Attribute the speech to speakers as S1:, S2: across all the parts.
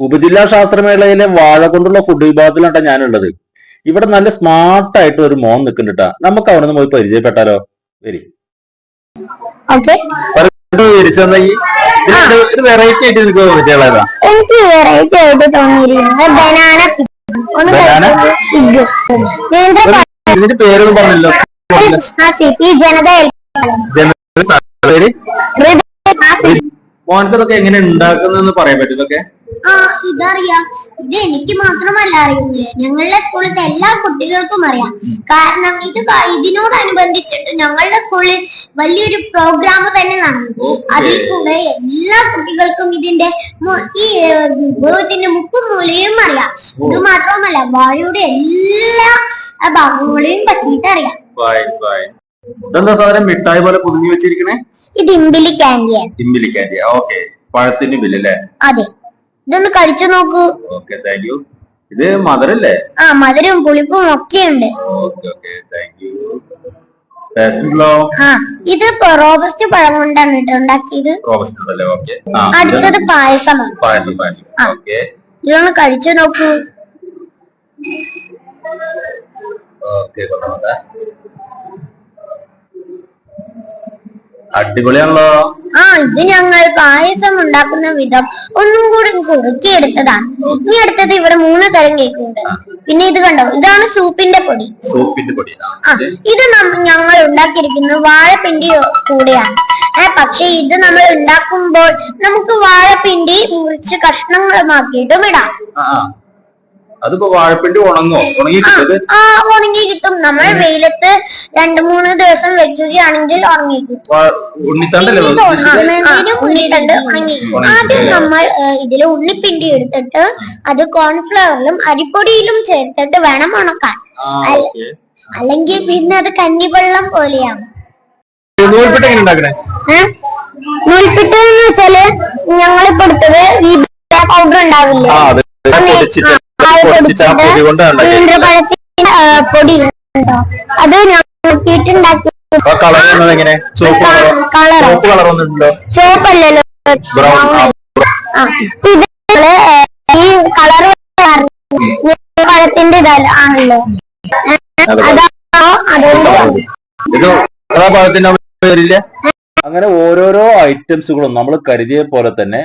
S1: ഉപജില്ലാ ശാസ്ത്രമേളയിലെ വാഴ കൊണ്ടുള്ള ഫുഡ് വിഭാഗത്തിലാണ് ഞാനുള്ളത്. ഇവിടെ നല്ല സ്മാർട്ട് ആയിട്ട് ഒരു മോൻ നിൽക്കുന്നുണ്ട് നമുക്ക് അവിടെ നിന്ന് പോയി പരിചയപ്പെട്ടാലോ? വരി. വെറൈറ്റി ആയിട്ട്
S2: എനിക്ക് വെറൈറ്റി ആയിട്ട് തോന്നിയിരിക്കുന്നത്
S1: പേരൊന്നും പറഞ്ഞല്ലോ
S2: ഈ ജനത
S1: പേര്?
S2: ആസിഫ്
S1: മോനക്കതൊക്കെ എങ്ങനെ ഉണ്ടാക്കുന്നതെന്ന് പറയാൻ പറ്റും ഇതൊക്കെ?
S2: ആ ഇതറിയാം. ഇത് എനിക്ക് മാത്രമല്ല അറിയുന്നത് ഞങ്ങളുടെ സ്കൂളിലത്തെ എല്ലാ കുട്ടികൾക്കും അറിയാം. കാരണം ഇത് ഇതിനോടനുബന്ധിച്ചിട്ട് ഞങ്ങളുടെ സ്കൂളിൽ വലിയൊരു പ്രോഗ്രാം തന്നെ നടന്നു. അതിൽ കൂടെ എല്ലാ കുട്ടികൾക്കും ഇതിന്റെ ഈ വിഭവത്തിന്റെ മുക്കും മൂലയും അറിയാം. ഇത് മാത്രമല്ല വാഴയുടെ എല്ലാ ഭാഗങ്ങളെയും പറ്റിയിട്ട് അറിയാം.
S1: ഇതെന്താ സാധനം? മിഠായി പോലെ പൊതിഞ്ഞു വെച്ചിരിക്കണേ?
S2: ഇത് ഇമ്പിലി കാൻഡിയ
S1: ഇമ്പിലി കാൻഡിയ ഓക്കെ. പഴത്തിന്റെ ബില്ല് അല്ലേ?
S2: അതെ. ഇതൊന്ന് കഴിച്ചു നോക്കൂ.
S1: ഓക്കെ താങ്ക് യു ഇത് മധുരല്ലേ?
S2: ആ മധുരവും പുളിപ്പും ഒക്കെ ഉണ്ട്
S1: ഓക്കെ ഓക്കെ താങ്ക് യു
S2: ആ ഇത് റോബസ്റ്റ് പഴം കൊണ്ടാണ് കേട്ടോ ഉണ്ടാക്കിയത്.
S1: റോബസ്റ്റ് ഉണ്ടല്ലേ? ഓക്കെ.
S2: അടുത്തത് പായസമാണ്
S1: പായസം പായസം. ഓക്കെ.
S2: ഇതൊന്ന് കഴിച്ചു നോക്കൂ.
S1: ഓക്കെ അടിപൊളിയാണല്ലോ.
S2: ആ ഇത് ഞങ്ങൾ പായസം ഉണ്ടാക്കുന്ന വിധം ഒന്നും കൂടി കുറുക്കിയെടുത്തതാണ്. ഇനി അടുത്തത് ഇവിടെ മൂന്ന് തരം കേക്ക് ഉണ്ട് പിന്നെ ഇത് കണ്ടോ? ഇതാണ് സൂപ്പിന്റെ പൊടി.
S1: സൂപ്പിന്റെ പൊടി. ആ, ഇത്?
S2: ഞങ്ങൾ ഉണ്ടാക്കിയിരിക്കുന്നത് വാഴപ്പിണ്ടി കൂടെയാണ്. പക്ഷെ ഇത് നമ്മൾ ഉണ്ടാക്കുമ്പോൾ നമുക്ക് വാഴപ്പിണ്ടി മുറിച്ച് കഷ്ണങ്ങളുമാക്കിയിട്ടും ഇടാം.
S1: അതിപ്പോ വാഴപ്പിണ്ടി ഉണങ്ങോ? ഉണങ്ങി
S2: ആ ഉണങ്ങി കിട്ടും. നമ്മൾ വെയിലത്ത് രണ്ടു മൂന്ന് ദിവസം വെക്കുകയാണെങ്കിൽ ഉണങ്ങി കിട്ടും.
S1: ഉണ്ണിത്തണ്ടല്ലേ?
S2: ഉണ്ണിത്തണ്ട് ഉണങ്ങി ആദ്യം നമ്മൾ ഇതിൽ ഉണ്ണിപ്പിണ്ടി എടുത്തിട്ട് അത് കോൺഫ്ലവറിലും അരിപ്പൊടിയിലും ചേർത്തിട്ട് വേണം ഉണക്കാൻ. അല്ലെങ്കിൽ പിന്നെ അത് കഞ്ഞിവെള്ളം പോലെയാവും.
S1: നൂൽപ്പെട്ട്
S2: എന്ന് വെച്ചാൽ ഞങ്ങളിപ്പോ എടുത്തത് ഈ പൗഡർ ഉണ്ടാവില്ലേ?
S1: പൊടി
S2: ഉണ്ടോ അത് ഇത് ഈ കളർ പഴത്തിന്റെ ഇതാണല്ലോ അതുകൊണ്ട്
S1: അങ്ങനെ ഓരോരോ ഐറ്റംസുകളും നമ്മൾ കരുതിയ പോലെ തന്നെ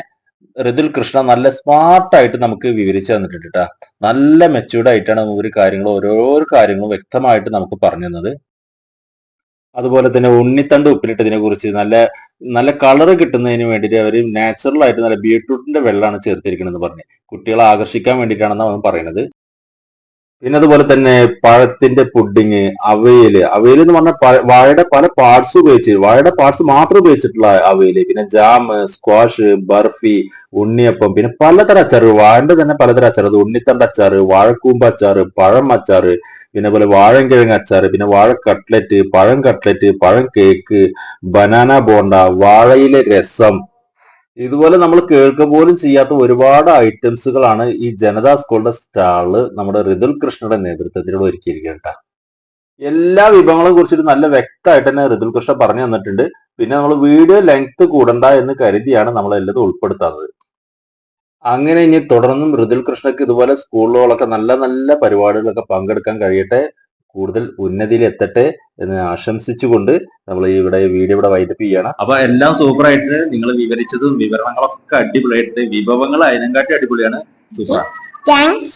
S1: ഋതുൽ കൃഷ്ണ നല്ല സ്മാർട്ടായിട്ട് നമുക്ക് വിവരിച്ചു തന്നിട്ടുണ്ട് ട്ടാ. നല്ല മെച്ചൂർഡ് ആയിട്ടാണ് ഒരു കാര്യങ്ങൾ ഓരോ കാര്യങ്ങളും വ്യക്തമായിട്ട് നമുക്ക് പറഞ്ഞു തന്നത്. അതുപോലെ തന്നെ ഉണ്ണിത്തണ്ട് ഉപ്പിലിട്ടതിനെ കുറിച്ച് നല്ല നല്ല കളർ കിട്ടുന്നതിന് വേണ്ടിയിട്ട് അവർ നാച്ചുറൽ ആയിട്ട് നല്ല ബീട്രൂട്ടിന്റെ വെള്ളമാണ് ചേർത്തിരിക്കണമെന്ന് പറഞ്ഞു. കുട്ടികളെ ആകർഷിക്കാൻ വേണ്ടിയിട്ടാണെന്ന് അവൻ പറയുന്നത്. പിന്നെ അതുപോലെ തന്നെ പഴത്തിന്റെ പുഡിങ് അവയിൽ. അവയിൽ എന്ന് പറഞ്ഞാൽ വാഴയുടെ പല പാർട്സ് ഉപയോഗിച്ച് വാഴയുടെ പാർട്സ് മാത്രം ഉപയോഗിച്ചിട്ടുള്ള അവയിൽ. പിന്നെ ജാം സ്ക്വാഷ് ബർഫി ഉണ്ണിയപ്പം പിന്നെ പലതരം അച്ചാറ്. വാഴന്റെ തന്നെ പലതരം അച്ചാർ അത് ഉണ്ണിത്തണ്ട അച്ചാറ് വാഴക്കൂമ്പ് അച്ചാറ് പഴം അച്ചാറ് പിന്നെ പോലെ വാഴൻകിഴങ്ങ് അച്ചാറ് പിന്നെ വാഴ കട്ട്ലറ്റ് പഴം കട്ട്ലറ്റ് പഴം കേക്ക് ബനാന ബോണ്ട വാഴയിലെ രസം ഇതുപോലെ നമ്മൾ കേൾക്ക പോലും ചെയ്യാത്ത ഒരുപാട് ഐറ്റംസുകളാണ് ഈ ജനതാ സ്കൂളിന്റെ സ്റ്റാൾ നമ്മുടെ ഋതുൽ കൃഷ്ണയുടെ നേതൃത്വത്തിലൂടെ ഒരുക്കിയിരിക്കുന്നത് എല്ലാ വിഭവങ്ങളെ കുറിച്ചിട്ട് നല്ല വ്യക്തമായിട്ട് തന്നെ ഋതുൽ കൃഷ്ണ പറഞ്ഞു തന്നിട്ടുണ്ട്. പിന്നെ നമ്മൾ വീഡിയോ ലെങ്ത് കൂടണ്ട എന്ന് കരുതിയാണ് നമ്മൾ എല്ലാം ഉൾപ്പെടുത്താത്തത്. അങ്ങനെ ഇനി തുടർന്നും ഋതുൽ കൃഷ്ണക്ക് ഇതുപോലെ സ്കൂളുകളൊക്കെ നല്ല നല്ല പരിപാടികളൊക്കെ പങ്കെടുക്കാൻ കഴിയട്ടെ. കൂടുതൽ ഉന്നതിയിൽ എത്തട്ടെ എന്ന് ആശംസിച്ചുകൊണ്ട് നമ്മൾ ഇവിടെ വീഡിയോ ഇവിടെ വൈൻഡപ്പ് ചെയ്യണം. അപ്പൊ എല്ലാം സൂപ്പർ ആയിട്ട് നിങ്ങൾ വിവരിച്ചതും വിവരണങ്ങളൊക്കെ അടിപൊളിയായിട്ട് വിഭവങ്ങൾ അതിനെക്കാട്ടി അടിപൊളിയാണ്. Super
S2: thanks